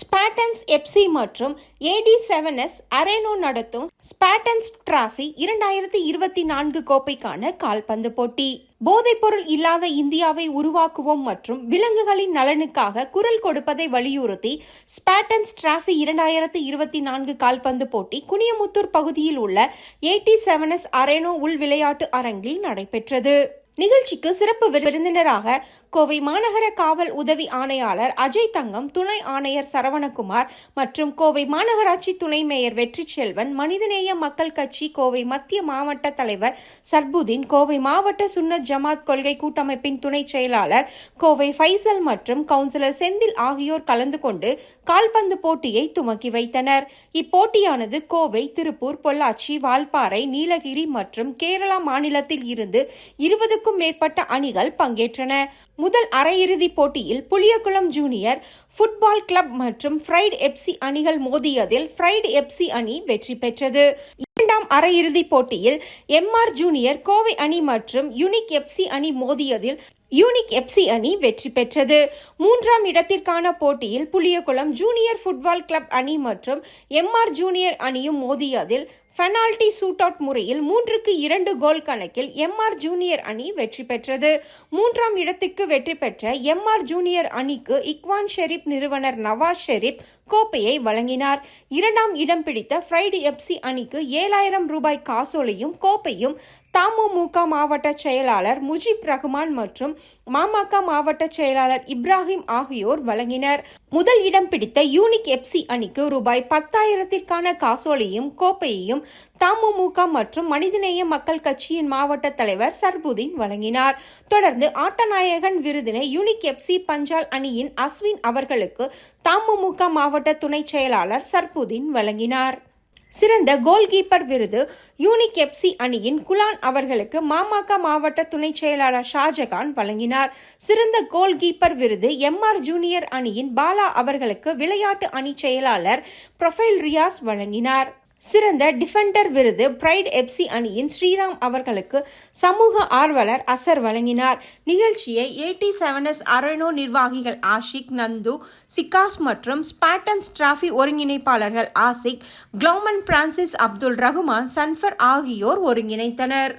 Spartans FC மற்றும் ஏடி seven S அரேனோ நடத்தும் Spartans trophy இரண்டாயிரத்தி இருபத்தி நான்கு கோப்பைக்கான கால்பந்து போட்டி. போதைப்பொருள் இல்லாத இந்தியாவை உருவாக்குவோம் மற்றும் விலங்குகளின் நலனுக்காக குரல் கொடுப்பதை வலியுறுத்தி ஸ்பாட்டன்ஸ் டிராஃபி இரண்டாயிரத்தி இருபத்தி நான்கு கால்பந்து போட்டி குனியமுத்தூர் பகுதியில் உள்ள ஏடி செவன் எஸ் அரேனோ உள் விளையாட்டு அரங்கில் நடைபெற்றது. நிகழ்ச்சிக்கு சிறப்பு விருந்தினராக கோவை மாநகர காவல் உதவி ஆணையாளர் அஜய் தங்கம் துணை ஆணையர் சரவணகுமார் மற்றும் கோவை மாநகராட்சி துணை மேயர் வெற்றி செல்வன் மனிதநேய மக்கள் கட்சி கோவை மத்திய மாவட்ட தலைவர் சர்புதீன் கோவை மாவட்ட சுன்னத் ஜமாத் கொள்கை கூட்டமைப்பின் துணை செயலாளர் கோவை ஃபைசல் மற்றும் கவுன்சிலர் செந்தில் ஆகியோர் கலந்து கொண்டு கால்பந்து போட்டியை துவக்கி வைத்தனர். இப்போட்டியானது கோவை திருப்பூர் பொள்ளாச்சி வால்பாறை நீலகிரி மற்றும் கேரளா மாநிலத்தில் இருந்து இருபது இருபதுக்கும் மேற்பட்ட அணிகள் பங்கேற்றன. முதல் அரையிறுதிப் போட்டியில் புளியகுளம் ஜூனியர் ஃபுட்பால் கிளப் மற்றும் ஃப்ரைட் எப்சி அணிகள் மோதியதில் ஃப்ரைட் எப்சி அணி வெற்றி பெற்றது. இரண்டாம் அரையிறுதிப் போட்டியில் எம்ஆர் ஜூனியர் கோவை அணி மற்றும் யூனிக் எப்சி அணி மோதியதில் யூனிக் எப்சி அணி வெற்றி பெற்றது. மூன்றாம் இடத்திற்கான போட்டியில் புளியகுளம் ஜூனியர் ஃபுட்பால் கிளப் அணி மற்றும் எம்ஆர் ஜூனியர் அணியும் மோதியதில் பெனால்டி சூட் அவுட் முறையில் மூன்றுக்கு இரண்டு கோல் கணக்கில் எம்ஆர் ஜூனியர் அணி வெற்றி பெற்றது. மூன்றாம் இடத்திற்கு வெற்றி பெற்ற எம்ஆர் ஜூனியர் அணிக்கு இக்வான் ஷெரீப் நிறுவனர் நவாஸ் ஷெரீப் கோப்பையை வழங்கினார். இரண்டாம் இடம் பிடித்த ஃப்ரைடு எப்சி அணிக்கு ஏழாயிரம் ரூபாய் காசோலையும் கோப்பையும் தமுமுக மாவட்ட செயலாளர் முஜிப் ரஹ்மான் மற்றும் மாமக மாவட்ட செயலாளர் இப்ராஹிம் ஆகியோர் வழங்கினர். முதல் இடம் பிடித்த யூனிக் எப்சி அணிக்கு ரூபாய் பத்தாயிரத்திற்கான காசோலையும் கோப்பையையும் தமுமுக மற்றும் மனிதநேய மக்கள் கட்சியின் மாவட்ட தலைவர் சர்புதீன் வழங்கினார். தொடர்ந்து ஆட்டநாயகன் விருதினை யூனிக் எப்சி பஞ்சால் அணியின் அஸ்வின் அவர்களுக்கு தமுமுக மாவட்ட துணை செயலாளர் சர்புதீன் வழங்கினார். சிறந்த கோல்கீப்பர் விருது யூனிக் எப்சி அணியின் குலான் அவர்களுக்கு மாமக மாவட்ட துணை செயலாளர் ஷாஜகான் வழங்கினார். சிறந்த கோல்கீப்பர் விருது எம்ஆர் ஜூனியர் அணியின் பாலா அவர்களுக்கு விளையாட்டு அணி செயலாளர் ப்ரொஃபைல் ரியாஸ் வழங்கினார். சிறந்த டிஃபெண்டர் விருது பிரைட் எப்சி அணியின் ஸ்ரீராம் அவர்களுக்கு சமூக ஆர்வலர் அசர் வழங்கினார். நிகழ்ச்சியை ஏடி செவனஸ் அரணோ நிர்வாகிகள் ஆஷிக் நந்து சிகாஸ் மற்றும் ஸ்பாட்டன்ஸ் டிராஃபி ஒருங்கிணைப்பாளர்கள் ஆசிக் க்ளோமன் பிரான்சிஸ் அப்துல் ரகுமான் சன்ஃபர் ஆகியோர் ஒருங்கிணைத்தனர்.